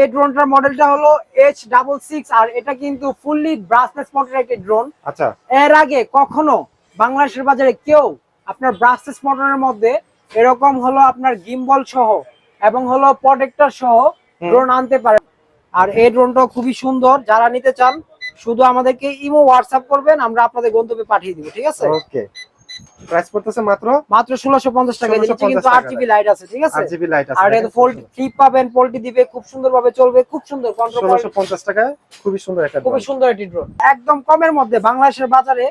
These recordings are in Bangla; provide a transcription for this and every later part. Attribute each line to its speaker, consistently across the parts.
Speaker 1: এই ড্রোনটার মডেলটা হলো এইচ ডাবল সিক্স আর এটা কিন্তু ফুললি ব্রাসলেস মোটর একটি ড্রোন
Speaker 2: আচ্ছা।
Speaker 1: এর আগে কখনো বাংলাদেশের বাজারে কেউ আপনার ব্রাসলেস মোটরের মধ্যে এরকম হলো আপনার গিম্বল সহ এবং হলো প্রোটেক্টর সহ ড্রোন আনতে পারে। আর এই ড্রোনটা খুবই সুন্দর। যারা নিতে চান শুধু আমাদেরকে ইমো হোয়াটসঅ্যাপ করবেন আমরা আপনাদের গন্তব্যে পাঠিয়ে দিব ঠিক আছে?
Speaker 2: ওকে প্রাইস পড়তেছে মাত্র
Speaker 1: মাত্র ষোলোশো পঞ্চাশ টাকা। দিচ্ছি কিন্তু আট
Speaker 2: টাকা।
Speaker 1: জিবি লাইট আছে ঠিক আছে?
Speaker 2: আট জিবি লাইট আছে
Speaker 1: আর এটা ফোল্ড ক্লিপ পাবেন দিবে খুব সুন্দরভাবে চলবে খুব সুন্দর কন্ট্রোল
Speaker 2: ষোলোশো পঞ্চাশ টাকায় খুবই সুন্দর একটা drone।
Speaker 1: সুন্দর একটি ড্রোন একদম কমের মধ্যে বাংলাদেশের বাজারে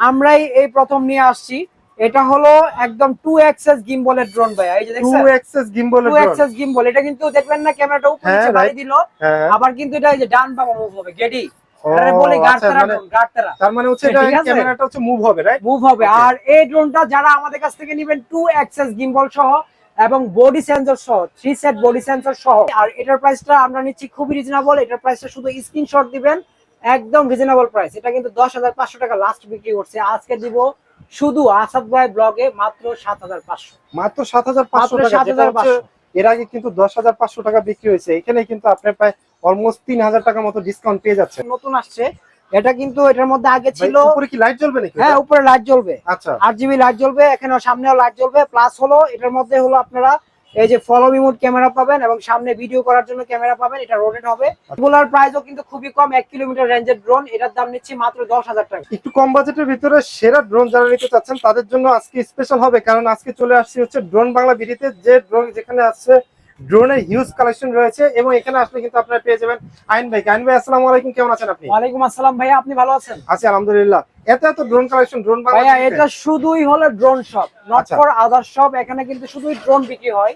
Speaker 1: আমরাই এই প্রথম নিয়ে আসছি। এটা হলো একদম টু এক্সেস গিম্বলের ড্রোন ভাই এই যে
Speaker 2: টু
Speaker 1: দেখছেন
Speaker 2: এক্সেস গিম্বলের
Speaker 1: টু। এক্সেস গিম্বল এটা কিন্তু দেখবেন না ক্যামেরাটা উপরে
Speaker 2: হ্যাঁ,
Speaker 1: নিচে বাড়ি. দিল।
Speaker 2: হ্যাঁ।
Speaker 1: আবার কিন্তু এটা এই যে ডান বাবা মুভ হবে গেডি বলে
Speaker 2: আচ্ছা,
Speaker 1: তারা
Speaker 2: মানে- মানে হচ্ছে এটা ক্যামেরাটা হচ্ছে মুভ হবে রাইট
Speaker 1: মুভ হবে। আর এই ড্রোনটা যারা আমাদের কাছ থেকে নেবেন টু এক্সেস গিম্বল সহ এবং বডি সেন্সর সহ থ্রি সেট বডি সেন্সর সহ। আর এটার প্রাইসটা আমরা নিচ্ছি খুবই রিজনেবল এটার প্রাইসটা শুধু স্ক্রিনশট দিবেন একদম রিজনেবল প্রাইস এটা কিন্তু দশ হাজার পাঁচশো টাকা লাস্ট বিক্রি করছে। আজকে দিব শুধু আসাদ ভাই ব্লগে মাত্র সাত হাজার পাঁচশো।
Speaker 2: মাত্র সাত হাজার পাঁচশো
Speaker 1: মাত্র
Speaker 2: টাকা যেটা হচ্ছে
Speaker 1: 7,500
Speaker 2: এর আগে কিন্তু দশ হাজার পাঁচশো টাকা বিক্রি হয়েছে। এখানে কিন্তু আপনি প্রায় অলমোস্ট তিন হাজার টাকার মতো ডিসকাউন্ট পেয়ে যাচ্ছেন
Speaker 1: নতুন আসছে। এটা কিন্তু এটার মধ্যে আগে ছিল
Speaker 2: উপরে কি লাইট জ্বলবে নাকি?
Speaker 1: হ্যাঁ উপরে লাইট জ্বলবে।
Speaker 2: আচ্ছা।
Speaker 1: আট জিবি লাইট জ্বলবে এখানে সামনেও লাইট জ্বলবে। প্লাস হলো এটার মধ্যে হলো আপনারা এই যে ফলো রিমোট ক্যামেরা পাবেন এবং সামনে ভিডিও করার জন্য ক্যামেরা পাবেন এটা রোটেট হবে। এগুলার প্রাইসও কিন্তু খুবই কম এক কিলোমিটার রেঞ্জের ড্রোন এটার দাম নিচ্ছি মাত্র দশ হাজার টাকা।
Speaker 2: একটু কম বাজেটের ভিতরে সেরা ড্রোন যারা নিতে চাচ্ছেন তাদের জন্য আজকে স্পেশাল হবে কারণ আজকে চলে আসছি হচ্ছে ড্রোন বাংলা বিডিতে যে ড্রোন যেখানে আছে ড্রোনের হিউজ কালেকশন রয়েছে এবং এখানে আসলে কিন্তু আপনারা পেয়ে যাবেন আইন ভাই আইন ভাই আসসালামু আলাইকুম কেমন আছেন আপনি?
Speaker 1: ওয়ালাইকুম আসসালাম ভাইয়া আপনি ভালো আছেন?
Speaker 2: আছি আলহামদুলিল্লাহ। এত এত ড্রোন কালেকশন ড্রোন
Speaker 1: ভাইয়া এটা শুধুই হলো drone shop not. For other shop এখানে কিন্তু শুধুই ড্রোন বিক্রি হয়।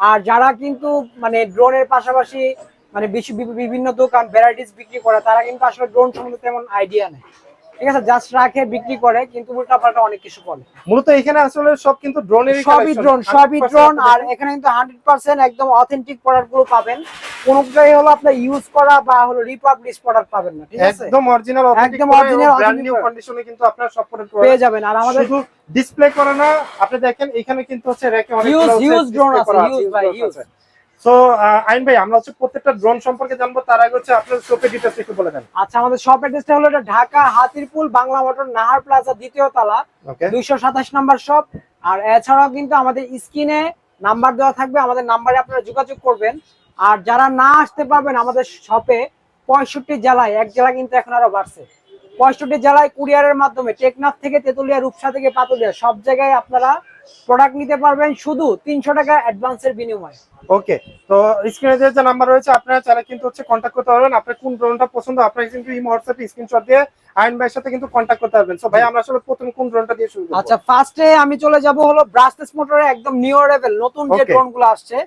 Speaker 1: আর যারা কিন্তু মানে ড্রোনের পাশাপাশি মানে বিভিন্ন দোকান ভ্যারাইটিস বিক্রি করে তারা কিন্তু আসলে ড্রোন সম্বন্ধে তেমন আইডিয়া নেই। ঠিক আছে জাস্ট রাখে বিক্রি করে কিন্তু উল্টা পাল্টা অনেক কিছু বলে।
Speaker 2: মূলত এখানে আসলে সব কিন্তু ড্রোনের
Speaker 1: সবই ড্রোন সবই ড্রোন আর এখানে কিন্তু হান্ড্রেড পার্সেন্ট একদম অথেন্টিক প্রোডাক্টগুলো পাবেন। কোনোটাই হলো আপনার ইউজ করা বা হলো রিপাবলিশ প্রোডাক্ট পাবেন না ঠিক আছে?
Speaker 2: একদম অরিজিনাল
Speaker 1: একদম
Speaker 2: ব্র্যান্ড নিউ কন্ডিশনে কিন্তু আপনারা সব প্রোডাক্ট
Speaker 1: পেয়ে যাবেন। আর আমাদের
Speaker 2: শুধু ডিসপ্লে করে না আপনি দেখেন এখানে কিন্তু হচ্ছে রেকে অনেক
Speaker 1: Huge, huge drone আছে, huge ভাই, huge।
Speaker 2: সো আইন ভাই আমরা হচ্ছে প্রত্যেকটা ড্রোন সম্পর্কে জানব তার আগে হচ্ছে আপনার শপে ডিটেইলস একটু বলে দেন।
Speaker 1: আচ্ছা আমাদের শপ অ্যাড্রেসটা হলো এটা ঢাকা হাতিরপুল বাংলা মোটর নাহার প্লাজা দ্বিতীয় তলা দুইশো সাতাশ নাম্বার শপ আর এছাড়াও কিন্তু আমাদের স্ক্রিনে নাম্বার দেওয়া থাকবে আমাদের নাম্বারে আপনারা যোগাযোগ করবেন। আর যারা না আসতে পারবেন আমাদের শপে পঁয়ষট্টি জেলায় এক জেলা কিন্তু এখন আরও বাড়ছে। পঁয়ষট্টি জেলায় কুরিয়ারের মাধ্যমে টেকনাফ থেকে তেতুলিয়া রূপসা থেকে পাতুলিয়া সব জায়গায় আপনারা প্রোডাক্ট নিতে পারবেন শুধু তিনশো টাকা অ্যাডভান্সের বিনিময়ে।
Speaker 2: ওকে তো স্ক্রিনে যে নাম্বার রয়েছে আপনারা চাইলে কিন্তু হচ্ছে কন্ট্যাক্ট করতে পারবেন। আপনার কোন ড্রোনটা পছন্দ আপনারা কিন্তু এই হোয়াটসঅ্যাপে স্ক্রিনশট দিয়ে আইন ভাইয়ের সাথে কিন্তু কন্ট্যাক্ট করতে পারবেন। সো ভাই আমরা আসলে প্রথম কোন ড্রোনটা দিয়ে শুরু করব?
Speaker 1: আচ্ছা ফার্স্টে আমি চলে যাব হলো ব্রাসলেস মোটরে একদম নিউ লেভেল নতুন যে
Speaker 2: Okay.
Speaker 1: ড্রোনগুলো আসছে।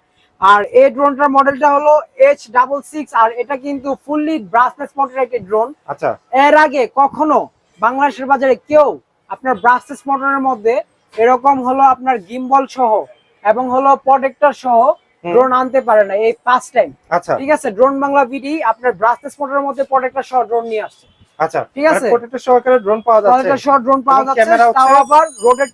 Speaker 1: আর এই ড্রোনটার মডেলটা হলো এইচ ডাবল সিক্স আর এটা কিন্তু ফুললি ব্রাসলেস মোটরের একটি ড্রোন
Speaker 2: আচ্ছা।
Speaker 1: এর আগে কখনো বাংলাদেশের বাজারে কেউ আপনার ব্রাসলেস মোটরের মধ্যে এরকম হলো আপনার গিম্বল সহ এবং হলো প্রোটেক্টর সহ ড্রোন আনতে পারে না এই ফার্স্ট টাইম
Speaker 2: আচ্ছা।
Speaker 1: ঠিক আছে? ড্রোন বাংলা ভিডি আপনার ব্রাসলেস মোটরের মধ্যে প্রোটেক্টর সহ ড্রোন নিয়ে আসছে।
Speaker 2: আচ্ছা
Speaker 1: ঠিক আছে।
Speaker 2: প্রত্যেকটা সহকারে ড্রোন পাওয়া যাচ্ছে।
Speaker 1: প্রোটেক্টর সহ ড্রোন পাওয়া যাচ্ছে তাও আবার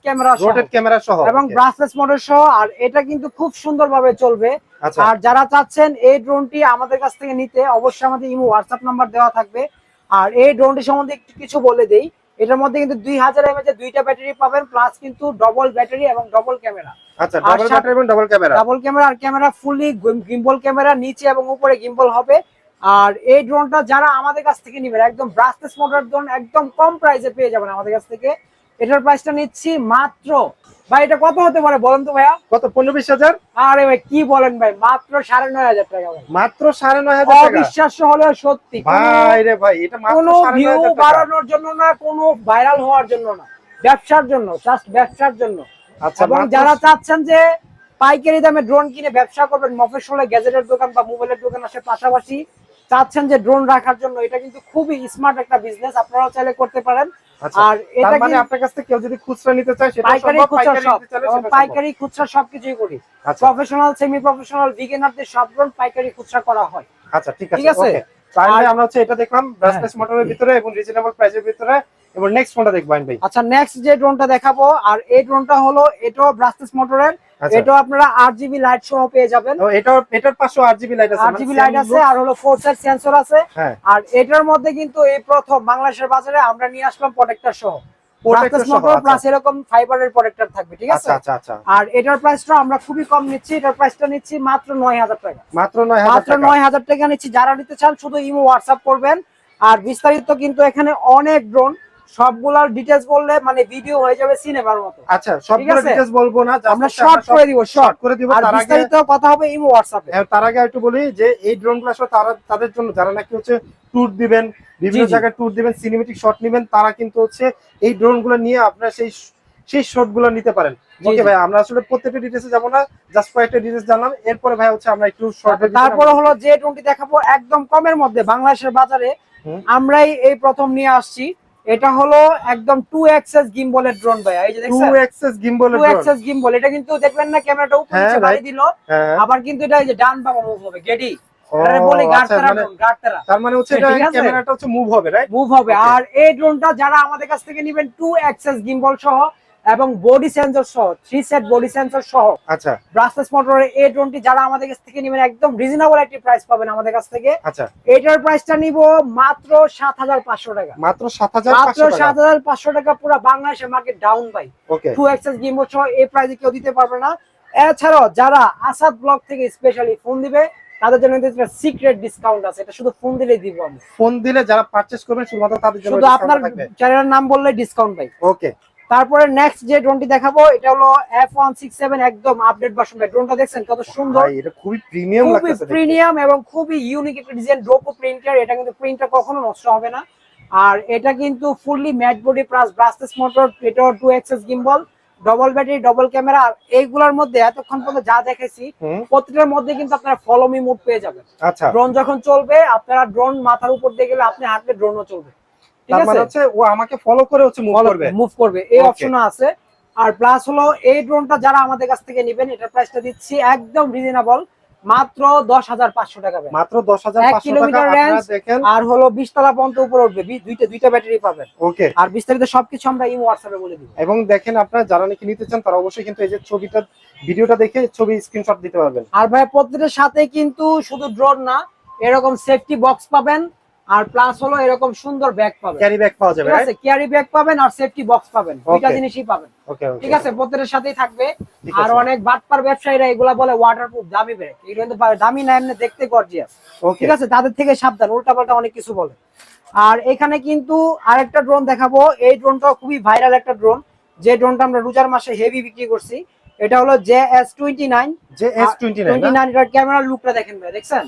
Speaker 1: ক্যামেরা সহ।
Speaker 2: রোটেট ক্যামেরা সহ
Speaker 1: এবং ব্রাসলেস মোটর সহ আর এটা কিন্তু খুব সুন্দরভাবে চলবে।
Speaker 2: আচ্ছা।
Speaker 1: আর যারা চাচ্ছেন এই ড্রোনটি আমাদের কাছ থেকে নিতে অবশ্যই আমাদের ইমো হোয়াটসঅ্যাপ নাম্বার দেওয়া থাকবে। আর এই ড্রোনটি সম্বন্ধে একটু কিছু বলে দেই। এটার মধ্যে কিন্তু দুই হাজার এমএচ দুইটা ব্যাটারি পাবেন প্লাস কিন্তু ডবল ব্যাটারি এবং ডবল ক্যামেরা
Speaker 2: আচ্ছা ডবল
Speaker 1: ডাবল
Speaker 2: ব্যাটারি এবং ডাবল ক্যামেরা
Speaker 1: ডাবল ক্যামেরা আর ক্যামেরা ফুললি গিম্বল ক্যামেরা নিচে এবং উপরে গিম্বল হবে। আর এই ড্রোনটা যারা আমাদের কাছ থেকে নেবেন একদম ব্রাসলেস মোটর ড্রোন একদম কম প্রাইসে পেয়ে যাবেন আমাদের কাছ থেকে। এটার প্রাইসটা নিচ্ছি মাত্র ভাই এটা কত হতে পারে বলেন তো ভাইয়া?
Speaker 2: কত পনেরো বিশ হাজার?
Speaker 1: আরে ভাই কি বলেন ভাই মাত্র সাড়ে নয় হাজার টাকা ভাই।
Speaker 2: মাত্র সাড়ে নয় হাজার টাকা?
Speaker 1: অবিশ্বাস্য হলেও সত্যি
Speaker 2: ভাই রে ভাই এটা মাত্র
Speaker 1: কোনো ভিউ বাড়ানোর জন্য না কোনো ভাইরাল হওয়ার জন্য না ব্যবসার জন্য জাস্ট ব্যবসার জন্য।
Speaker 2: আচ্ছা
Speaker 1: এবং যারা চাচ্ছেন যে পাইকারি দামে ড্রোন কিনে ব্যবসা করবেন মফস্বলে গ্যাজেটের দোকান বা মোবাইলের দোকান আসে পাশাপাশি চাচ্ছেন যে ড্রোন রাখার জন্য এটা কিন্তু খুবই স্মার্ট একটা বিজনেস আপনারাও চাইলে করতে পারেন।
Speaker 2: আচ্ছা
Speaker 1: আর এটা
Speaker 2: মানে আপনার কাছ থেকে কেউ যদি খুচরা নিতে চায় সেটা
Speaker 1: পাইকারি খুচরা সব। পাইকারি খুচরা সবকিছুই করি। প্রফেশনাল সেমি প্রফেশনাল বিগিনারদের সব ড্রোন পাইকারি খুচরা করা হয়।
Speaker 2: আচ্ছা ঠিক আছে
Speaker 1: ঠিক
Speaker 2: আছে? তাহলে আমরা হচ্ছে এটা দেখলাম ব্রাসলেস মোটরের ভিতরে এবং রিজনেবল প্রাইসের ভিতরে। এবং নেক্সট ফোনটা দেখবেন ভাই।
Speaker 1: আচ্ছা নেক্সট যে ড্রোনটা দেখাবো আর এই ড্রোনটা হলো এটাও ব্রাসলেস মোটরের এটাও আপনারা আট জিবি লাইট সহ পেয়ে যাবেন।
Speaker 2: ও, এটার এটার পাশে আট জিবি লাইট আছে
Speaker 1: লাইট আছে আর হলো ফোর সাইড সেন্সর আছে।
Speaker 2: হ্যাঁ।
Speaker 1: আর এটার মধ্যে কিন্তু এই প্রথম বাংলাদেশের বাজারে আমরা নিয়ে আসলাম প্রোটেক্টর সহ।
Speaker 2: আচ্ছা।
Speaker 1: প্লাস এরকম ফাইবারের প্রোটেক্টর থাকবে ঠিক আছে?
Speaker 2: আচ্ছা আচ্ছা আচ্ছা।
Speaker 1: আর এটার প্রাইসটা আমরা খুবই কম নিচ্ছি এটার প্রাইসটা নিচ্ছি মাত্র নয় হাজার টাকা।
Speaker 2: মাত্র টাকা।
Speaker 1: নিচ্ছি। যারা নিতে চান শুধু ইমো হোয়াটসঅ্যাপ করবেন। আর বিস্তারিত কিন্তু এখানে অনেক ড্রোন সবগুলোর ডিটেলস বললে মানে ভিডিও হয়ে যাবে সিনেমার মতো।
Speaker 2: আচ্ছা সবগুলো
Speaker 1: আছে?
Speaker 2: ডিটেইলস বলব না
Speaker 1: আমরা শর্ট করে দিব শর্ট
Speaker 2: করে দিব তার আগে
Speaker 1: বিস্তারিত কথা হবে ইমো হোয়াটসঅ্যাপে
Speaker 2: হ্যাঁ, তার আগে একটু বলি যে এই ড্রোনগুলো আসলে তারা তাদের জন্য যারা নাকি হচ্ছে ট্যুর দিবেন বিভিন্ন। জায়গায় ট্যুর দিবেন সিনেমেটিক শট নেবেন তারা কিন্তু হচ্ছে এই ড্রোনগুলো নিয়ে আপনারা সেই সেই শটগুলো নিতে পারেন। ওকে ভাই আমরা আসলে প্রত্যেকটা ডিটেলসে যাব না জাস্ট কয়েকটা ডিটেলস জানলাম এরপরে ভাই হচ্ছে আমরা একটু শর্ট
Speaker 1: তারপরে হলো যে ড্রোনটি দেখাবো একদম কমের মধ্যে বাংলাদেশের বাজারে। আমরাই এই প্রথম নিয়ে আসছি। এটা হলো একদম টু এক্সেস গিম্বলের ড্রোন ভাই এই যে
Speaker 2: টু
Speaker 1: দেখছেন
Speaker 2: এক্সেস গিম্বলের
Speaker 1: টু
Speaker 2: ড্রোন
Speaker 1: এক্সেস গিম্বল এটা কিন্তু দেখবেন না ক্যামেরাটা উপরে
Speaker 2: হ্যাঁ,
Speaker 1: নিচে বাড়ি দিল।
Speaker 2: হ্যাঁ।
Speaker 1: আবার কিন্তু এটা এই যে ডান বাবা মুভ হবে গেডি
Speaker 2: আচ্ছা, মানে- তার মানে হচ্ছে এটা ক্যামেরাটা হচ্ছে মুভ হবে রাইট
Speaker 1: মুভ হবে। আর এই ড্রোনটা যারা আমাদের কাছ থেকে নেবেন টু এক্সেস গিম্বল সহ এবং বডি সেন্সর সহ থ্রি সেট বডি সেন্সর সহ
Speaker 2: আচ্ছা।
Speaker 1: ব্রাসলেস মোটরের এই ড্রোনটি যারা আমাদের কাছ থেকে নেবেন একদম রিজনেবল একটি প্রাইস পাবেন আমাদের কাছ থেকে।
Speaker 2: আচ্ছা।
Speaker 1: এটার প্রাইসটা নিব মাত্র সাত হাজার পাঁচশো টাকা।
Speaker 2: মাত্র সাত হাজার
Speaker 1: মাত্র সাত হাজার পাঁচশো টাকা পুরো বাংলাদেশের market down by
Speaker 2: okay
Speaker 1: two axis gimbal সহ এই প্রাইসে কেউ দিতে পারবে না। এছাড়াও যারা আসাদ ব্লক থেকে স্পেশালি ফোন দিবে তাদের জন্য সিক্রেট ডিসকাউন্ট আছে। এটা শুধু ফোন দিলেই দিব আমি
Speaker 2: ফোন দিলে যারা পারচেজ করবেন শুধুমাত্র তাদের জন্য
Speaker 1: শুধু আপনার চ্যানেলের নাম বললে ডিসকাউন্ট পাই
Speaker 2: ওকে
Speaker 1: তারপরে নেক্সট যে ড্রোনটি দেখাবো এটা হলো এফ ওয়ান সিক্স সেভেন একদম আপডেট ভার্সন ড্রোনটা দেখছেন কত সুন্দর?
Speaker 2: এটা খুবই প্রিমিয়াম
Speaker 1: খুবই প্রিমিয়াম এবং খুবই ইউনিক একটা ডিজাইন ড্রোপো প্রিন্টার এটা কিন্তু প্রিন্টটা কখনো নষ্ট হবে না। আর এটা কিন্তু fully matte body plus brushless motor এটা two axis gimbal double battery double camera আর এইগুলোর মধ্যে এতক্ষণ পর্যন্ত যা দেখেছি
Speaker 2: হুম,
Speaker 1: প্রত্যেকটার মধ্যে কিন্তু আপনারা ফলো মি মুড পেয়ে যাবেন।
Speaker 2: আচ্ছা।
Speaker 1: ড্রোন যখন চলবে আপনারা ড্রোন মাথার উপর দিয়ে গেলে আপনি হাঁটলে ড্রোনও চলবে।
Speaker 2: তার মানে হচ্ছে ও আমাকে ফলো করে হচ্ছে মুভ করবে।
Speaker 1: মুভ করবে। এই. অপশনও আছে। আর প্লাস হলো এই ড্রোনটা যারা আমাদের কাছ থেকে নেবেন এটার প্রাইসটা দিচ্ছি একদম রিজনেবল মাত্র দশ হাজার পাঁচশো টাকা
Speaker 2: মাত্র দশ হাজার
Speaker 1: এক কিলোমিটার।
Speaker 2: দেখেন।
Speaker 1: আর হলো বিশ তলা পর্যন্ত উপরে উঠবে। দুইটা দুইটা ব্যাটারি পাবেন।
Speaker 2: ওকে
Speaker 1: আর বিস্তারিত সবকিছু আমরা ইমো হোয়াটসঅ্যাপে বলে দিব।
Speaker 2: এবং দেখেন আপনারা যারা নাকি নিতে চান তারা অবশ্যই কিন্তু এই যে ছবিটা ভিডিওটা দেখে ছবি স্ক্রিনশট দিতে পারবেন।
Speaker 1: আর ভাই প্রত্যেকটার সাথে কিন্তু শুধু ড্রোন না এরকম সেফটি বক্স পাবেন। আর প্লাস হলো এরকম সুন্দর ব্যাগ পাবেন।
Speaker 2: ক্যারি ব্যাগ পাওয়া যাবে
Speaker 1: ঠিক আছে ক্যারি ব্যাগ পাবেন আর সেফটি বক্স পাবেন। দুইটা জিনিসই পাবেন। ঠিক আছে প্রত্যেকটার সাথেই থাকবে। আর অনেক বাটপার ব্যবসায়ীরা এগুলা বলে ওয়াটারপ্রুফ দামি ব্যাগ এগুলো কিন্তু পা- দামি না এমনি দেখতে গর্জিয়াস ঠিক আছে তাদের থেকে সাবধান উল্টা পাল্টা অনেক কিছু বলে। আর এখানে কিন্তু আরেকটা ড্রোন দেখাবো। এই ড্রোনটাও খুবই ভাইরাল একটা ড্রোন যে ড্রোনটা আমরা রোজার মাসে হেভি বিক্রি করছি এটা হলো জে এস টোয়েন্টি নাইন
Speaker 2: যে এস টোয়েন্টি
Speaker 1: নাইন ক্যামেরার লুকটা দেখেন ভাই দেখছেন?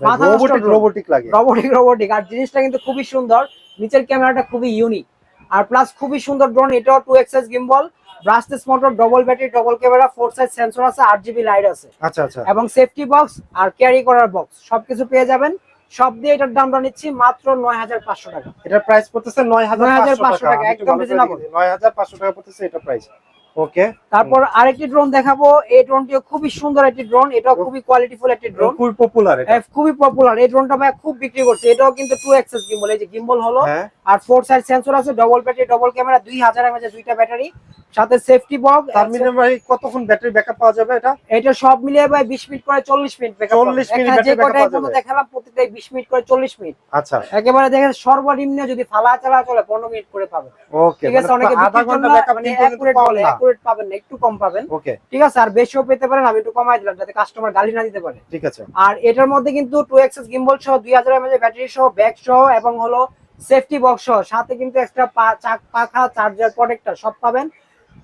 Speaker 2: রোবোটিক রোবোটিক লাগে।
Speaker 1: রোবোটিক রোবোটিক আর জিনিসটা কিন্তু খুবই সুন্দর। নিচের ক্যামেরাটা খুবই ইউনিক আর প্লাস খুবই সুন্দর ড্রোন এটাও two axis gimbal motor double battery double camera four size sensor আছে আট জিবি লাইট আছে।
Speaker 2: আচ্ছা আচ্ছা।
Speaker 1: এবং সেফটি বক্স আর ক্যারি করার বক্স সবকিছু পেয়ে যাবেন। সব দিয়ে এটার দামটা নিচ্ছি মাত্র নয় হাজার পাঁচশো টাকা।
Speaker 2: এটার প্রাইস পড়তেছে নয় হাজার পাঁচশো টাকা।
Speaker 1: একদম।
Speaker 2: নয় হাজার পাঁচশো টাকা পড়তেছে এটা প্রাইস ওকে।
Speaker 1: তারপর আরেকটি ড্রোন দেখাবো। এই ড্রোনটিও খুবই সুন্দর একটি ড্রোন এটাও খুবই কোয়ালিটিফুল একটি ড্রোন
Speaker 2: খুবই পপুলার
Speaker 1: খুবই পপুলার এই ড্রোনটা ভাই খুব বিক্রি করছে। এটাও কিন্তু টু এক্সেস গিম্বল এই যে গিম্বল হলো
Speaker 2: হ্যাঁ।
Speaker 1: আর ফোর সাইড সেন্সর আছে ডবল ব্যাটারি ডবল ক্যামেরা দুই হাজার এমএচ দুইটা ব্যাটারি সাথে সেফটি বক্স
Speaker 2: তার মিনিমাম ভাই কতক্ষণ ব্যাটারি ব্যাকআপ পাওয়া যাবে এটা?
Speaker 1: এটা সব মিলিয়ে ভাই বিশ মিনিট করে চল্লিশ মিনিট backup পাবেন।
Speaker 2: 40 মিনিট battery backup পাওয়া যাবে।
Speaker 1: দেখালাম প্রত্যেকটাই বিশ মিনিট করে চল্লিশ মিনিট।
Speaker 2: আচ্ছা।
Speaker 1: একেবারে দেখেন সর্বনিম্ন যদি ফালা চালা চলে পনেরো মিনিট করে পাবেন।
Speaker 2: ওকে
Speaker 1: ঠিক আছে অনেকে
Speaker 2: আধা ঘণ্টা ব্যাকআপ
Speaker 1: মানে
Speaker 2: কিন্তু
Speaker 1: accurate বলে accurate পাবেন না একটু কম পাবেন।
Speaker 2: ওকে
Speaker 1: ঠিক আছে আর বেশিও পেতে পারেন আমি একটু কমাই দিলাম যাতে কাস্টমার গালি না দিতে পারে।
Speaker 2: ঠিক আছে।
Speaker 1: আর এটার মধ্যে কিন্তু টু এক্সেস গিম্বল সহ দুই হাজার এমএচ ব্যাটারি সহ ব্যাগ সহ এবং হলো সেফটি বক্স সহ সাথে কিন্তু এক্সট্রা পাখা চার্জার প্রোটেক্টর সব পাবেন।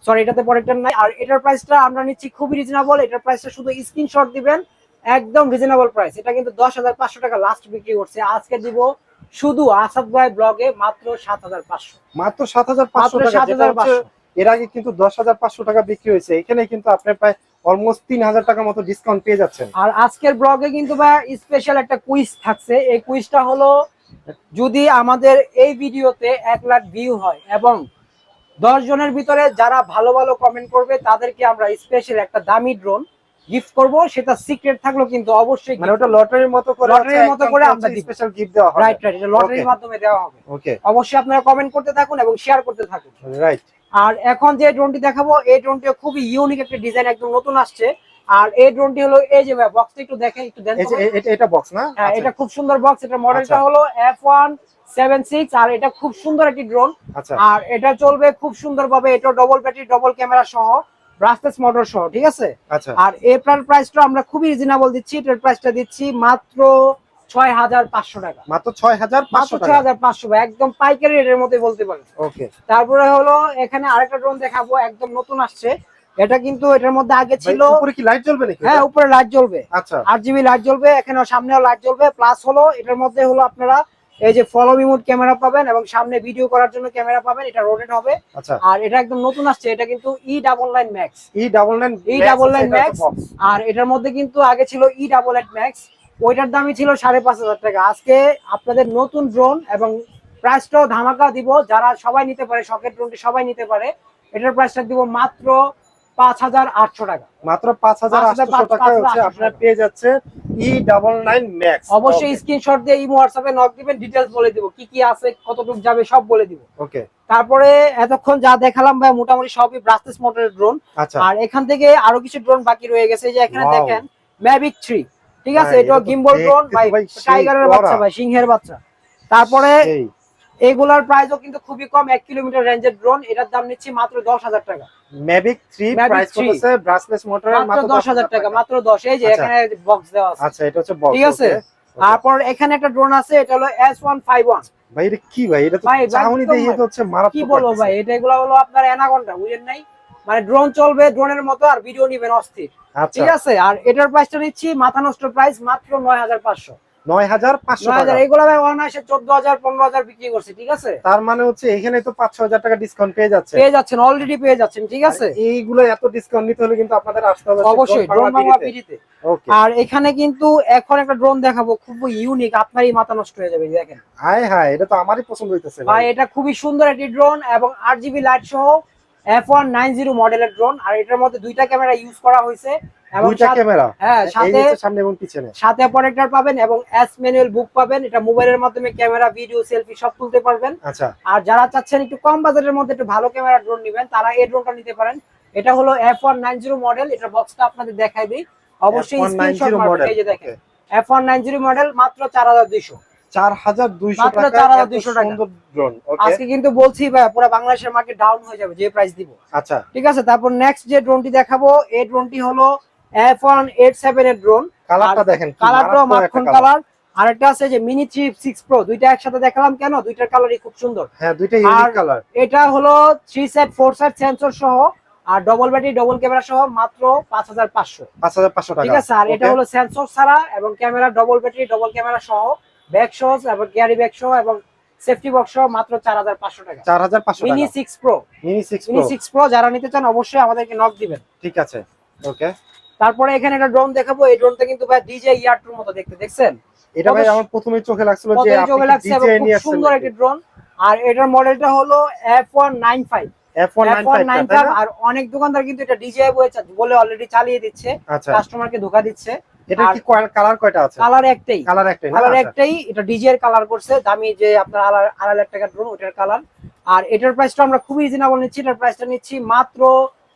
Speaker 1: সরি এটাতে প্রোটেক্টর নাই। আর এটার প্রাইসটা আমরা নিচ্ছি খুবই রিজনেবল এটার প্রাইসটা শুধু স্ক্রিনশট দিবেন। একদম রিজনেবল প্রাইস এটা কিন্তু দশ হাজার পাঁচশো টাকা লাস্ট বিক্রি করছে। আজকে দিব শুধু আসাদ ভাই ব্লগে মাত্র সাত হাজার পাঁচশো।
Speaker 2: মাত্র সাত হাজার পাঁচশো যেটা হচ্ছে
Speaker 1: 7,500
Speaker 2: এর আগে কিন্তু দশ হাজার পাঁচশো টাকা বিক্রি হয়েছে। এখানে কিন্তু আপনি প্রায় অলমোস্ট তিন হাজার টাকার মতো ডিসকাউন্ট পেয়ে যাচ্ছেন।
Speaker 1: আর আজকের ব্লগে কিন্তু ভাই স্পেশাল একটা কুইজ থাকছে। এই কুইজটা হলো যদি আমাদের এই ভিডিওতে এক লাখ ভিউ হয় এবং দশ জনের ভিতরে যারা ভালো ভালো কমেন্ট করবে তাদেরকে আমরা স্পেশাল একটা দামি ড্রোন গিফট করব। সেটা সিক্রেট থাকল কিন্তু অবশ্যই
Speaker 2: মানে ওটা লটারির মতো করে
Speaker 1: লটারির মতো করে আমরা
Speaker 2: স্পেশাল গিফট দেওয়া হবে।
Speaker 1: রাইট রাইট এটা লটারির মাধ্যমে দেওয়া হবে।
Speaker 2: ওকে
Speaker 1: অবশ্যই আপনারা কমেন্ট করতে থাকুন এবং শেয়ার করতে থাকুন।
Speaker 2: রাইট
Speaker 1: আর এখন যে ড্রোনটি দেখাবো এই ড্রোনটি খুবই ইউনিক একটা ডিজাইন একদম নতুন আসছে। আর এই ড্রোনটি হলো এই যে বক্সটা একটু দেখেন একটু দেন
Speaker 2: এটা বক্স না?
Speaker 1: হ্যাঁ
Speaker 2: আচ্ছা,
Speaker 1: এটা খুব সুন্দর বক্স এটা মডেলটা
Speaker 2: আচ্ছা।
Speaker 1: হলো এফ ওয়ান সেভেন সিক্স আর এটা খুব সুন্দর একটি ড্রোন
Speaker 2: আচ্ছা।
Speaker 1: আর এটা চলবে খুব সুন্দর ভাবে এটা ডবল ব্যাটারি ডবল ক্যামেরা সহ ব্রাসলেস মোটর সহ ঠিক আছে? আর এটার প্রাইসটা আমরা খুবই রিজনেবল দিচ্ছি এটার প্রাইসটা দিচ্ছি মাত্র ছয় হাজার পাঁচশো টাকা।
Speaker 2: মাত্র ছয় হাজার
Speaker 1: মাত্র ছয় হাজার পাঁচশো একদম পাইকারি রেটের মধ্যে বলতে পারেন।
Speaker 2: ওকে
Speaker 1: তারপরে হলো এখানে আরেকটা ড্রোন দেখাবো একদম নতুন আসছে। এটা কিন্তু এটার মধ্যে আগে ছিল
Speaker 2: উপরে কি লাইট জ্বলবে নাকি?
Speaker 1: হ্যাঁ উপরে লাইট জ্বলবে।
Speaker 2: আচ্ছা।
Speaker 1: আট জিবি লাইট জ্বলবে এখানে সামনেও লাইট জ্বলবে প্লাস হলো এটার মধ্যে হলো আপনারা এই যে ফলো রিমোট ক্যামেরা পাবেন এবং সামনে ভিডিও করার জন্য ক্যামেরা পাবেন এটা রোটেট হবে।
Speaker 2: আচ্ছা।
Speaker 1: আর এটা একদম নতুন আসছে এটা কিন্তু E double nine max
Speaker 2: E double nine
Speaker 1: E double nine max আর এটার মধ্যে কিন্তু আগে ছিল ই ডাবল এইট ম্যাক্স ওইটার দামই ছিল সাড়ে পাঁচ হাজার টাকা। আজকে আপনাদের নতুন ড্রোন এবং প্রাইসটাও ধামাকা দিব যারা সবাই নিতে পারে শখের ড্রোনটি সবাই নিতে পারে এটার প্রাইসটা দিব মাত্র পাঁচ হাজার আটশো টাকা।
Speaker 2: মাত্র পাঁচ হাজার আটশো টাকা হচ্ছে আপনার
Speaker 1: টাকা।
Speaker 2: পেয়ে যাচ্ছে ই ডাবল নাইন ম্যাক্স
Speaker 1: অবশ্যই স্ক্রিনশট দিয়ে ইমো হোয়াটসঅ্যাপে নক দিবেন ডিটেলস বলে দিব কি কি আছে কতটুকু যাবে সব বলে দিব।
Speaker 2: ওকে
Speaker 1: তারপরে এতক্ষণ যা দেখালাম ভাই মোটামুটি সবই ব্রাসলেস মোটরের ড্রোন আর এখান থেকে আরও কিছু ড্রোন বাকি রয়ে গেছে যে এখানে দেখেন ম্যাভিক থ্রি ঠিক আছে? এটা গিম্বল ড্রোন ভাই টাইগারের বাচ্চা ভাই সিংহের বাচ্চা। তারপরে এগুলার প্রাইসও কিন্তু খুবই কম এক কিলোমিটার রেঞ্জের ড্রোন এটার দাম নিচ্ছি মাত্র দশ হাজার টাকা।
Speaker 2: ম্যাভিক 3 প্রাইস
Speaker 1: 3
Speaker 2: করতেছে ব্রাসলেস মোটরের
Speaker 1: মাত্র দশ হাজার টাকা মাত্র দশ এই যে
Speaker 2: আচ্ছা।
Speaker 1: এখানে বক্স দেওয়া আছে।
Speaker 2: আচ্ছা এটা হচ্ছে বক্স
Speaker 1: ঠিক আছে? তারপর এখানে একটা ড্রোন আছে এটা হলো এস ওয়ান ফাইভ ওয়ান
Speaker 2: ভাই এটা কি ভাই? এটা তো চাউনি দিয়ে তো হচ্ছে মারাত্মক
Speaker 1: কি বলব ভাই এটা এগুলা হলো আপনার অ্যানাকন্ডা বুঝেন নাই? মানে ড্রোন চলবে ড্রোনের মতো আর ভিডিও নিবেন অস্থির।
Speaker 2: আচ্ছা।
Speaker 1: ঠিক আছে? আর এটার প্রাইসটা নিচ্ছি মাথা নষ্ট প্রাইস মাত্র নয় হাজার পাঁচশো
Speaker 2: 9500
Speaker 1: নয় হাজার
Speaker 2: টাকা।
Speaker 1: এগুলো ভাই অনায়াসে চোদ্দ হাজার পনেরো হাজার বিক্রি করছে ঠিক আছে?
Speaker 2: তার মানে হচ্ছে এখানে তো 5000 টাকা ডিসকাউন্ট পেয়ে যাচ্ছে
Speaker 1: পেয়ে যাচ্ছেন অলরেডি পেয়ে যাচ্ছেন ঠিক আছে?
Speaker 2: আর এইগুলো এত ডিসকাউন্ট নিতে হলে কিন্তু আপনাদের আসতে হবে
Speaker 1: অবশ্যই ড্রোন বাংলা পিডিতে। আর এখানে কিন্তু এখন একটা ড্রোন দেখাবো খুব ইউনিক আপনারই মাথা নষ্ট হয়ে যাবে দেখেন।
Speaker 2: হাই এটা তো আমারই পছন্দ হইতেছে
Speaker 1: ভাই এটা খুবই সুন্দর একটি ড্রোন এবং আট জিবি লাইট সহ এফ ওয়ান নাইন জিরো মডেলের ড্রোন আর এটার মধ্যে দুইটা ক্যামেরা ইউজ করা হয়েছে। এবং
Speaker 2: দুইটা ক্যামেরা
Speaker 1: হ্যাঁ সাথে
Speaker 2: সামনে এবং পিছনে?
Speaker 1: সাথে অপারেটর পাবেন এবং এস ম্যানুয়াল বুক পাবেন। এটা মোবাইলের মাধ্যমে ক্যামেরা ভিডিও সেলফি সব তুলতে পারবেন।
Speaker 2: আচ্ছা।
Speaker 1: আর যারা চাচ্ছেন একটু কম বাজেটের মধ্যে একটু ভালো ক্যামেরা ড্রোন নেবেন তারা এই ড্রোনটা নিতে পারেন। এটা হলো F one nine zero model বক্সটা আপনাদের দেখাই দিই। অবশ্যই স্ক্রিনশট
Speaker 2: model,
Speaker 1: এই যে দেখেন। F one nine zero model মাত্র চার হাজার দুইশো।
Speaker 2: 4200
Speaker 1: মাত্র
Speaker 2: টাকা
Speaker 1: 4200
Speaker 2: এত
Speaker 1: টাকা।
Speaker 2: সুন্দর ড্রোন
Speaker 1: আজকে কিন্তু বলছি ভাই পুরো বাংলাদেশের মার্কেট ডাউন হয়ে যাবে যে প্রাইস দিব।
Speaker 2: আচ্ছা।
Speaker 1: ঠিক আছে? তারপর নেক্সট যে ড্রোনটি দেখাবো এই ড্রোনটি হলো এফ ওয়ান এইট সেভেন এর ড্রোন
Speaker 2: কালারটা দেখেন
Speaker 1: মাখন কালার আর একটা আছে যে মিনি থ্রি সিক্স প্রো দুইটা একসাথে দেখালাম কেন? দুইটার কালারই খুব সুন্দর।
Speaker 2: হ্যাঁ দুইটা ইউনিক কালার
Speaker 1: এটা হলো three set four set sensor সহ আর ডবল ব্যাটারি ডবল ক্যামেরা সহ মাত্র পাঁচ হাজার পাঁচশো।
Speaker 2: 5500 টাকা।
Speaker 1: ঠিক আছে? আর এটা? হলো সেন্সর ছাড়া এবং camera double battery double camera সহ ব্যাক সহ এবং ক্যারি ব্যাগ সহ এবং সেফটি বক্স সহ মাত্র চার হাজার পাঁচশো টাকা।
Speaker 2: 4500
Speaker 1: মিনি
Speaker 2: টাকা।
Speaker 1: Six pro
Speaker 2: mini 6
Speaker 1: mini
Speaker 2: pro
Speaker 1: six pro যারা নিতে চান অবশ্যই আমাদেরকে নক দিবেন।
Speaker 2: ঠিক আছে ওকে
Speaker 1: তারপরে এখানে একটা ড্রোন দেখাবো এই ড্রোনটা কিন্তু ভাই ডিজে ইয়ার টুর মতো দেখতে দেখছেন?
Speaker 2: এটা ভাই আমার প্রথমেই চোখে লাগছিল যে আপনি ডিজে নিয়ে আসছেন
Speaker 1: সুন্দর একটি ড্রোন আর এটার মডেলটা হলো F one nine five
Speaker 2: F195 তাই না?
Speaker 1: আর অনেক দোকানদার কিন্তু এটা ডিজে বলে অলরেডি চালিয়ে দিচ্ছে।
Speaker 2: আচ্ছা।
Speaker 1: কাস্টমারকে ধোকা দিচ্ছে।
Speaker 2: এটা কি কালার কয়টা আছে?
Speaker 1: কালার একটাই।
Speaker 2: কালার একটাই
Speaker 1: কালার
Speaker 2: আচ্ছা।
Speaker 1: একটাই এটা ডিজে কালার করছে দামি যে আপনার আড়াই আড়াই লাখ টাকার ড্রোন ওটার কালার আর এটার প্রাইসটা আমরা খুবই রিজনেবল নিচ্ছি এটার প্রাইসটা নিচ্ছি মাত্র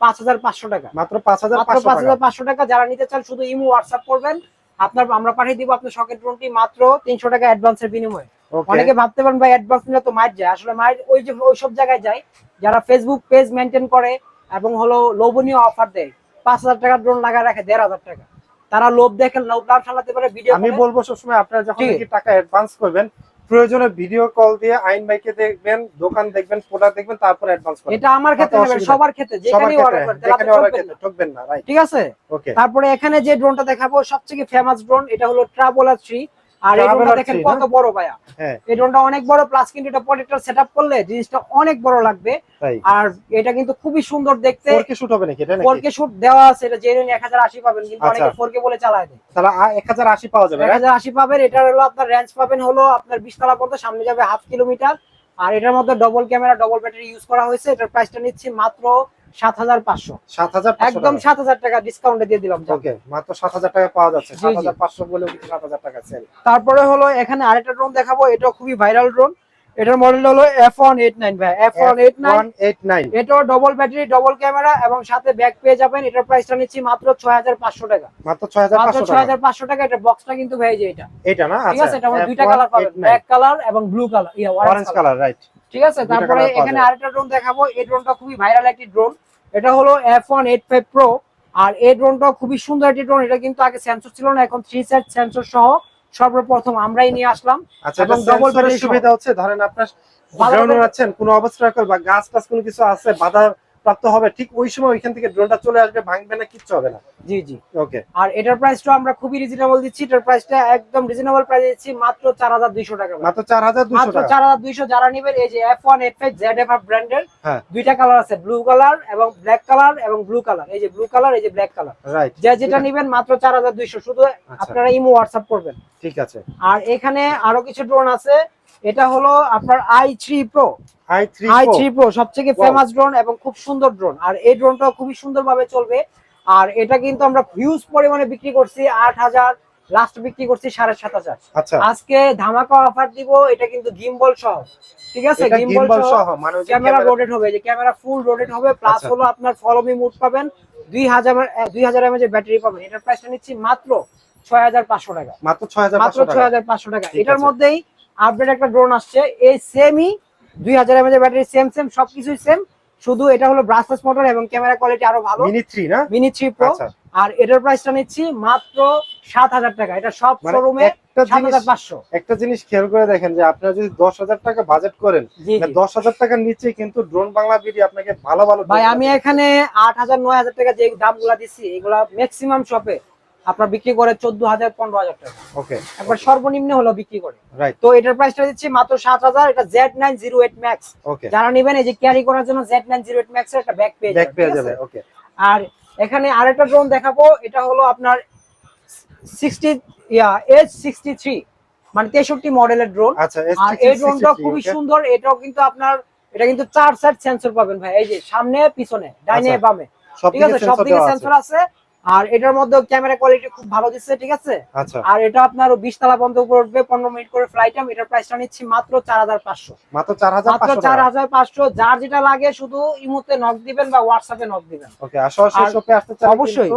Speaker 1: পাঁচ হাজার পাঁচশো টাকা।
Speaker 2: মাত্র 5500
Speaker 1: মাত্র পাঁচ হাজার পাঁচশো টাকা যারা নিতে চান শুধু ইমো হোয়াটসঅ্যাপ করবেন। আপনার আমরা পাঠিয়ে দিব আপনার শখের ড্রোনটি মাত্র তিনশো টাকা অ্যাডভান্সের বিনিময়ে। অনেকে ভাবতে পারেন ভাই অ্যাডভান্স নিলে তো মাইট যায়। আসলে মাইট ওই যে ওই সব জায়গায় যায় যারা ফেসবুক পেজ মেনটেন করে এবং হলো লোভনীয় অফার দেয় পাঁচ হাজার টাকার ড্রোন লাগায় রাখে দেড় হাজার টাকা। তারা লোভ দেখেন লোভ লাভ চালাতে পারে ভিডিও
Speaker 2: আমি বলব সবসময় আপনারা যখন কি টাকা অ্যাডভান্স করবেন প্রয়োজনে ভিডিও কল দিয়ে আইন বাইকে দেখবেন দোকান দেখবেন প্রোডাক্ট দেখবেন তারপর অ্যাডভান্স করবেন।
Speaker 1: এটা আমার ক্ষেত্রে নেবেন, সবার ক্ষেত্রে যেখানে অর্ডার
Speaker 2: করতে
Speaker 1: করেন
Speaker 2: যেখানে অর্ডার করতে ঠকবেন না রাইট
Speaker 1: ঠিক আছে?
Speaker 2: ওকে
Speaker 1: তারপরে এখানে যে ড্রোনটা দেখাবো সবথেকে ফেমাস ড্রোন এটা হলো ট্রাভেলার থ্রি আর এই ড্রোনটা দেখেন কত বড় ভাইয়া।
Speaker 2: হ্যাঁ।
Speaker 1: এই ড্রোনটা অনেক বড় প্লাস কিন্তু এটা প্রোটেক্টর সেটআপ করলে জিনিসটা অনেক বড় লাগবে। আর এটা কিন্তু খুবই সুন্দর দেখতে।
Speaker 2: 4K শুট হবে নাকি এটা নাকি?
Speaker 1: 4K শুট দেওয়া আছে এটা জেনুইন 1080 পাবেন কিন্তু
Speaker 2: আচ্ছা।
Speaker 1: অনেকে 4K বলে চালায় দেয়।
Speaker 2: তাহলে আ- 1080 পাওয়া যাবে right?
Speaker 1: 1080 পাবেন এটার হলো আপনার রেঞ্জ পাবেন হলো আপনার 20 তলা পর্যন্ত সামনে যাবে হাফ কিলোমিটার। আর এটার মধ্যে double camera double battery use করা হয়েছে এটার প্রাইসটা নিচ্ছি মাত্র 7500
Speaker 2: 7500
Speaker 1: একদম 7000 টাকা ডিসকাউন্টে দিয়ে দিলাম।
Speaker 2: ওকে মাত্র 7000 টাকা পাওয়া যাচ্ছে।
Speaker 1: জি, জি।
Speaker 2: 7500 বলেও কিন্তু 7000 টাকা সেল
Speaker 1: তারপরে হলো এখানে আরেকটা ড্রোন দেখাবো এটা খুবই ভাইরাল ড্রোন এটার মডেল হলো এফ ওয়ান এইট নাইন ভাই। F one eight nine
Speaker 2: eight nine
Speaker 1: এটাও ডবল ব্যাটারি ডবল ক্যামেরা এবং সাথে ব্যাক পেয়ে যাবেন। এটার প্রাইসটা নিচ্ছি মাত্র ছয় হাজার পাঁচশো টাকা।
Speaker 2: মাত্র 6500
Speaker 1: মাত্র ছয় হাজার পাঁচশো টাকা। এটা বক্সটা কিন্তু ভেজে এটা।
Speaker 2: এটা না?
Speaker 1: ঠিক আছে? এটা দুইটা কালার পাবেন। ব্ল্যাক কালার এবং blue colour yeah
Speaker 2: orange
Speaker 1: colour
Speaker 2: right
Speaker 1: ঠিক আছে? তারপরে এখানে আরেকটা ড্রোন দেখাবো। এই ড্রোনটা খুবই ভাইরাল একটি ড্রোন এটা হলো F one eight five pro আর এই ড্রোনটা খুবই সুন্দর একটি ড্রোন এটা কিন্তু আগে সেন্সর ছিল না এখন থ্রি সেট সেন্সর সহ সর্বপ্রথম আমরাই নিয়ে আসলাম।
Speaker 2: আচ্ছা
Speaker 1: এবং সহ।
Speaker 2: সুবিধা হচ্ছে ধরেন আপনার কোনো অবস্ট্রাকল বা গাছ টাছ কোনো কিছু আছে বাধা প্রাপ্ত হবে ঠিক ওই সময় ওইখান থেকে ড্রোনটা চলে আসবে ভাঙবে না কিচ্ছু হবে না।
Speaker 1: জি জি।
Speaker 2: ওকে
Speaker 1: আর এটার প্রাইসটা আমরা খুবই রিজনেবল দিচ্ছি এটার প্রাইসটা একদম রিজনেবল প্রাইস দিচ্ছি মাত্র চার হাজার দুইশো টাকা
Speaker 2: মাত্র চার হাজার দুশো
Speaker 1: মাত্র
Speaker 2: টাকা।
Speaker 1: চার হাজার দুইশো যারা নিবেন এই যে F one eight five Z F ব্র্যান্ডের
Speaker 2: হ্যাঁ।
Speaker 1: দুইটা কালার আছে ব্লু কালার এবং ব্ল্যাক কালার এবং ব্লু কালার এই যে ব্লু কালার এই যে ব্ল্যাক কালার
Speaker 2: রাইট
Speaker 1: যে যেটা নিবেন মাত্র চার হাজার দুইশো। শুধু আপনারা ইমো হোয়াটসঅ্যাপ করবেন।
Speaker 2: ঠিক আছে।
Speaker 1: আর এখানে আরও কিছু ড্রোন আছে এটা হলো আপনার I three pro
Speaker 2: I three
Speaker 1: pro সবথেকে ফেমাস ড্রোন এবং খুব সুন্দর ড্রোন আর এই ড্রোনটাও খুবই সুন্দরভাবে চলবে। আর এটা কিন্তু আমরা হিউজ পরিমাণে বিক্রি করছি আট হাজার লাস্ট বিক্রি করছি সাড়ে সাত হাজার।
Speaker 2: আচ্ছা।
Speaker 1: আজকে ধামাকা অফার দিব এটা কিন্তু গিম্বল সহ। ঠিক আছে? গিম্বল সহ
Speaker 2: মানে
Speaker 1: ক্যামেরা রোটেট হবে যে ক্যামেরা ফুল রোটেট হবে প্লাস
Speaker 2: আচ্ছা।
Speaker 1: হলো আপনার ফলোমি মুড পাবেন দুই হাজার দুই হাজার এমএজ এর ব্যাটারি পাবেন। এটার প্রাইসটা নিচ্ছি মাত্র ছয় হাজার পাঁচশো টাকা।
Speaker 2: মাত্র ছয় হাজার
Speaker 1: মাত্র ছয় হাজার পাঁচশো টাকা। এটার মধ্যেই আপডেট একটা ড্রোন আসছে। এই সেমই দুই হাজার এমএজ এর ব্যাটারি সেম সেম সবকিছুই সেম শুধু এটা হলো ব্রাসলেস মোটর এবং ক্যামেরা কোয়ালিটি আরও ভালো।
Speaker 2: মিনি থ্রি না?
Speaker 1: মিনি থ্রি প্রো আর এটার প্রাইসটা নিচ্ছি মাত্র সাত হাজার টাকা। এটা সব
Speaker 2: মানে
Speaker 1: শোরুমে
Speaker 2: একটা
Speaker 1: সাত
Speaker 2: জিনিস
Speaker 1: হাজার পাঁচশো।
Speaker 2: একটা জিনিস খেয়াল করে দেখেন যে আপনারা যদি দশ হাজার টাকা বাজেট করেন
Speaker 1: জি জি।
Speaker 2: দশ হাজার টাকার নিচে কিন্তু ড্রোন বাংলা বিডি আপনাকে ভালো ভালো
Speaker 1: ভাই আমি এখানে আট হাজার নয় হাজার টাকা যে দামগুলা দিচ্ছি এগুলা ম্যাক্সিমাম শপে আপনার বিক্রি করে চোদ্দ হাজার পনেরো হাজার টাকা।
Speaker 2: ওকে
Speaker 1: একবার সর্বনিম্ন হলো বিক্রি করে।
Speaker 2: রাইট
Speaker 1: তো এটার প্রাইসটা দিচ্ছি মাত্র সাত হাজার এটা Z nine zero eight Max
Speaker 2: okay
Speaker 1: যারা নেবেন এই যে ক্যারি করার জন্য Z nine zero eight Max এর একটা ব্যাগ পেয়ে
Speaker 2: ব্যাক পেয়ে যাবে? ওকে
Speaker 1: আর এখানে আরেকটা ড্রোন দেখাবো এটা হলো আপনার sixty yeah H sixty three মানে তেষট্টি মডেলের ড্রোন
Speaker 2: আচ্ছা
Speaker 1: আর এই ড্রোনটা খুবই সুন্দর এটাও কিন্তু আপনার এটা কিন্তু চার সাইড সেন্সর পাবেন ভাই এই যে সামনে পিছনে ডাইনে
Speaker 2: আচ্ছা,
Speaker 1: বামে। ঠিক আছে? সব দিকে সেন্সর আছে। আর এটার মধ্যে ক্যামেরা কোয়ালিটি খুব ভালো দিচ্ছে ঠিক আছে?
Speaker 2: আচ্ছা।
Speaker 1: আর এটা আপনার বিশ তলা বন্ধ উপরে উঠবে পনেরো মিনিট করে ফ্লাইট টাইম এটার প্রাইসটা নিচ্ছি মাত্র চার হাজার পাঁচশো।
Speaker 2: মাত্র চার হাজার
Speaker 1: মাত্র চার হাজার পাঁচশো যার যেটা লাগে শুধু ইমোতে নক দিবেন বা হোয়াটসঅ্যাপে নক দিবেন।
Speaker 2: ওকে আসতে
Speaker 1: অবশ্যই।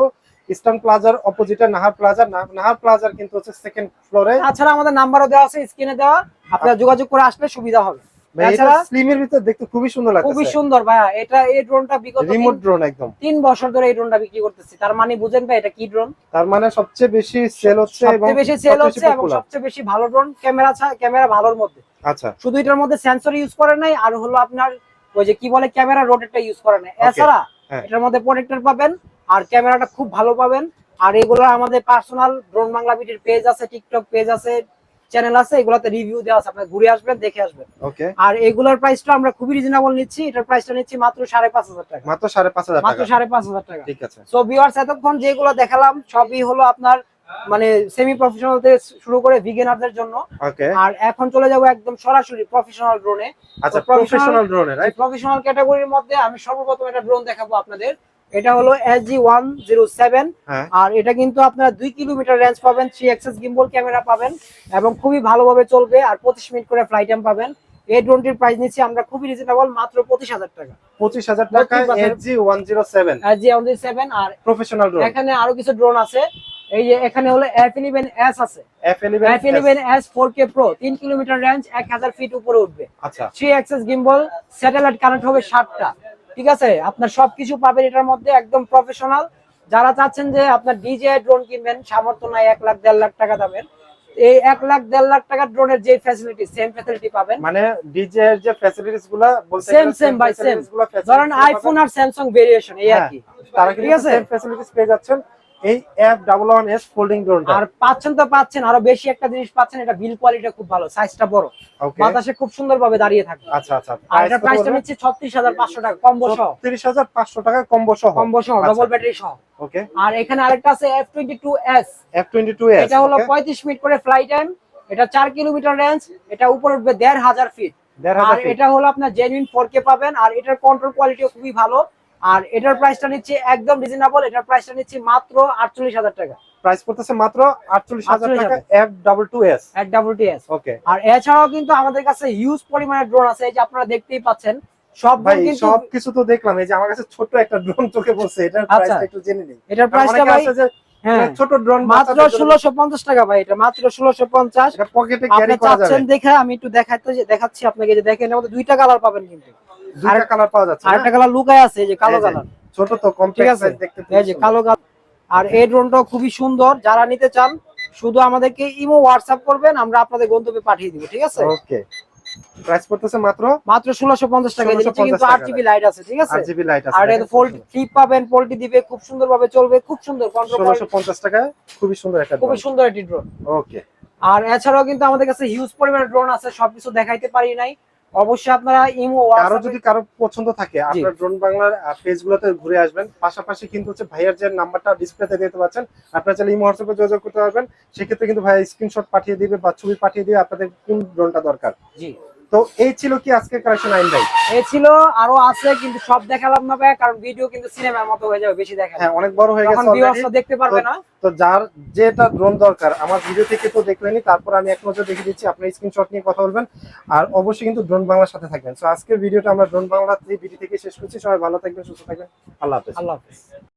Speaker 2: ইস্টার্ন প্লাজার অপোজিটে নাহার প্লাজার নাহার প্লাজার কিন্তু হচ্ছে সেকেন্ড ফ্লোরে
Speaker 1: তাছাড়া আমাদের নাম্বারও দেওয়া আছে স্ক্রিনে দেওয়া। আপনারা যোগাযোগ করে আসলে সুবিধা হবে।
Speaker 2: এটা স্লিমের ভিতর দেখতে খুবই সুন্দর
Speaker 1: খুবই সুন্দর ভাইয়া এটা এই ড্রোনটা বিগত
Speaker 2: রিমোট
Speaker 1: তিন-
Speaker 2: ড্রোন একদম।
Speaker 1: তিন বছর ধরে এই ড্রোনটা বিক্রি করতেছি। তার মানে বুঝেন ভাই এটা কি ড্রোন
Speaker 2: তার মানে সবচেয়ে বেশি সেল হচ্ছে এবং
Speaker 1: সবচেয়ে বেশি সেল হচ্ছে এবং সবচেয়ে বেশি ভালো ড্রোন ক্যামেরা ক্যামেরা ভালোর মধ্যে।
Speaker 2: আচ্ছা।
Speaker 1: শুধু এটার মধ্যে সেন্সর ইউজ করে নাই আর হলো আপনার ওই যে কি বলে ক্যামেরা রোটেটটা ইউজ করে নাই। এছাড়া
Speaker 2: হ্যাঁ।
Speaker 1: এটার মধ্যে প্রোটেক্টর পাবেন আর ক্যামেরাটা খুব ভালো পাবেন। আর এগুলো আমাদের পার্সোনাল ড্রোন বাংলা পেজ আছে টিকটক পেজ আছে চ্যানেল আছে এগুলাতে রিভিউ দেওয়া আছে আপনি ঘুরে আসবেন দেখে আসবেন।
Speaker 2: ওকে
Speaker 1: আর এগুলোর প্রাইসটা আমরা খুবই রিজনেবল নিচ্ছি এটার প্রাইসটা নিচ্ছি মাত্র সাড়ে পাঁচ হাজার টাকা।
Speaker 2: মাত্র সাড়ে পাঁচ হাজার
Speaker 1: মাত্র
Speaker 2: টাকা।
Speaker 1: সাড়ে পাঁচ হাজার টাকা।
Speaker 2: ঠিক আছে।
Speaker 1: সো ভিউয়ার্স এতক্ষণ যেগুলো দেখালাম সবই হলো আপনার মানে সেমি প্রফেশনাল থেকে শুরু করে বিগিনারদের জন্য।
Speaker 2: ওকে
Speaker 1: আর এখন চলে যাব একদম সরাসরি প্রফেশনাল ড্রোনে
Speaker 2: আচ্ছা প্রফেশনাল ড্রোনে রাইট
Speaker 1: প্রফেশনাল ক্যাটাগরির মধ্যে আমি সর্বপ্রথম একটা ড্রোন দেখাবো আপনাদের। এটা হলো S G one zero seven আর এটা কিন্তু আপনারা দুই কিলোমিটার রেঞ্জ পাবেন থ্রি এক্সেস গিম্বল ক্যামেরা পাবেন এবং খুবই ভালোভাবে চলবে আর পঁচিশ মিনিট করে ফ্লাইট টাইম পাবেন। এই ড্রোনটির প্রাইস নিচ্ছি আমরা খুবই রিজনেবল মাত্র পঁচিশ হাজার টাকা।
Speaker 2: পঁচিশ হাজার টাকা
Speaker 1: 25,000
Speaker 2: H G one zero seven
Speaker 1: আর
Speaker 2: প্রফেশনাল ড্রোন
Speaker 1: এখানে আরও কিছু ড্রোন আছে। এই যে এখানে হলো এফ ইলেভেন এস আছে।
Speaker 2: F eleven
Speaker 1: S four K pro তিন কিলোমিটার রেঞ্জ এক হাজার ফিট উপরে উঠবে।
Speaker 2: আচ্ছা।
Speaker 1: Three axis gimbal satellite connect হবে ষাটটা ঠিক আছে? আপনার সবকিছু পাবেন এটার মধ্যে একদম প্রফেশনাল যারা চাচ্ছেন যে আপনার ডিজে ড্রোন কিনবেন সামর্থ্য নাই এক লাখ দেড় লাখ টাকা দামের। এই এক লাখ দেড় লাখ টাকার ড্রোনের যে ফ্যাসিলিটি সেম ফ্যাসিলিটি পাবেন।
Speaker 2: মানে ডিজে এর যে
Speaker 1: ফ্যাসিলিটিসগুলো
Speaker 2: সেম
Speaker 1: সেম বাই
Speaker 2: facilities
Speaker 1: ধরেন আইফোন আর স্যামসাং ভেরিয়েশন এই আর
Speaker 2: হ্যাঁ,
Speaker 1: কি
Speaker 2: তারা
Speaker 1: ঠিক আছে?
Speaker 2: সেম ফ্যাসিলিটিস পেয়ে যাচ্ছেন। এই F double one S folding ড্রোনটা
Speaker 1: আর পাচ্ছেন তো পাচ্ছেন আরও বেশি একটা জিনিস পাচ্ছেন এটা বিল কোয়ালিটি খুব ভালো সাইজটা বড়। বাতাসে খুব সুন্দরভাবে দাঁড়িয়ে থাকবে।
Speaker 2: আচ্ছা আচ্ছা
Speaker 1: আর এটা প্রাইসটা নিচ্ছে ছত্রিশ হাজার পাঁচশো টাকা কম্বো সহ।
Speaker 2: তিরিশ হাজার পাঁচশো টাকা কম্বো সহ।
Speaker 1: কম্বো সহ
Speaker 2: আচ্ছা।
Speaker 1: ডবল ব্যাটারি সহ।
Speaker 2: ওকে
Speaker 1: আর এখানে আরেকটা আছে F twenty two S
Speaker 2: F twenty two S
Speaker 1: এটা হলো পঁয়ত্রিশ মিনিট করে ফ্লাইট টাইম এটা চার কিলোমিটার রেঞ্জ এটা উপরে উঠবে দেড় হাজার ফিট আর এটা হলো আপনার জেনুইন ফোর কে পাবেন আর এটার কন্ট্রোল কোয়ালিটিও খুবই ভালো। আর এটার প্রাইসটা নিচ্ছে একদম রিজনেবল এটার প্রাইসটা নিচ্ছে মাত্র আটচল্লিশ হাজার টাকা।
Speaker 2: প্রাইস পড়তেছে মাত্র আটচল্লিশ হাজার
Speaker 1: 48,000
Speaker 2: টাকা এফ ডাবল টু এস
Speaker 1: এক ডাবল টি এস
Speaker 2: ওকে
Speaker 1: আর এছাড়াও কিন্তু আমাদের কাছে হিউজ পরিমাণে ড্রোন আছে এই যে আপনারা দেখতেই পাচ্ছেন সব
Speaker 2: ভাই
Speaker 1: কিন্তু
Speaker 2: সব কিছু তো দেখলাম এই যে আমার কাছে ছোট একটা ড্রোন চোখে পড়ছে এটার
Speaker 1: আচ্ছা।
Speaker 2: প্রাইসটা একটু জেনে নিই।
Speaker 1: এটার প্রাইসটা ভাই হ্যাঁ।
Speaker 2: মানে ছোট ড্রোন
Speaker 1: মাত্র ষোলোশো পঞ্চাশ টাকা ভাই এটা মাত্র ষোলোশো পঞ্চাশ।
Speaker 2: এটা পকেটে ক্যারি করা যাবে।
Speaker 1: দেখে আমি একটু দেখাতে দেখাচ্ছি আপনাকে যে দেখেন মধ্যে দুইটা কালার পাবেন কিন্তু।
Speaker 2: দুইটা কালার পাওয়া যাচ্ছে
Speaker 1: আরেকটা কালার লুকায় আছে যে কালো কালার
Speaker 2: ছোট তো কমপ্লেক্স
Speaker 1: আছে?
Speaker 2: দেখতে
Speaker 1: এই যে কালো কালার আর এই ড্রোনটাও খুবই সুন্দর। যারা নিতে চান শুধু আমাদেরকে ইমো হোয়াটসঅ্যাপ করবেন আমরা আপনাদের গন্তব্যে পাঠিয়ে দিব ঠিক আছে?
Speaker 2: ওকে। প্রাইস পড়তেছে মাত্র?
Speaker 1: মাত্র ষোলোশো পঞ্চাশ টাকা। এর নিচে কিন্তু
Speaker 2: টাকা।
Speaker 1: আট জিবি লাইট আছে ঠিক আছে?
Speaker 2: আট জিবি লাইট আছে
Speaker 1: আর এটা ফোল্ড ফ্লিপ পাবেন দিবে খুব সুন্দর ভাবে চলবে খুব সুন্দর কন্ট্রোল
Speaker 2: ষোলোশো পঞ্চাশ টাকায় খুবই সুন্দর একটা
Speaker 1: খুবই সুন্দর একটি ড্রোন
Speaker 2: ওকে।
Speaker 1: আর এছাড়াও কিন্তু আমাদের কাছে হিউজ পরিমাণে ড্রোন আছে সবকিছু দেখাইতে পারি নাই। অবশ্যই আপনারা ইমো আরও
Speaker 2: যদি কারও পছন্দ থাকে আপনার ড্রোন বাংলার পেজ গুলোতে ঘুরে আসবেন। পাশাপাশি কিন্তু হচ্ছে ভাইয়ার যে নাম্বারটা ডিসপ্লেতে দিতে পারছেন আপনারা চাইলে ইমো হোয়াটসঅ্যাপে যোগাযোগ করতে পারবেন। সেক্ষেত্রে কিন্তু ভাইয়া স্ক্রিনশট পাঠিয়ে দিবে বা ছবি পাঠিয়ে দিবে আপনাদের কোন ড্রোনটা দরকার।
Speaker 1: জি।
Speaker 2: তো এই ছিল কি আজকের কালেকশন আইন ভাই?
Speaker 1: এ ছিল আরও আছে কিন্তু সব দেখালাম না ভাই কারণ ভিডিও কিন্তু সিনেমার মতো হয়ে যাবে বেশি দেখা
Speaker 2: হ্যাঁ অনেক বড় হয়ে গেছে।
Speaker 1: ভিউয়ার্সরা দেখতে পারবে না।
Speaker 2: তো যার যেটা ড্রোন দরকার আমার ভিডিও থেকে তো দেখলেনি তারপর আমি এক নজর দেখে দিচ্ছি আপনি স্ক্রিনশট নিয়ে কথা বলবেন। আর অবশ্যই কিন্তু ড্রোন বাংলার সাথে থাকবেন। তো আজকের ভিডিওটা আমরা ড্রোন বাংলা ভিডিও থেকে শেষ করছি। সবাই ভালো থাকবেন সুস্থ থাকবেন। আল্লাহ হাফেজ।
Speaker 1: আল্লাহ হাফেজ।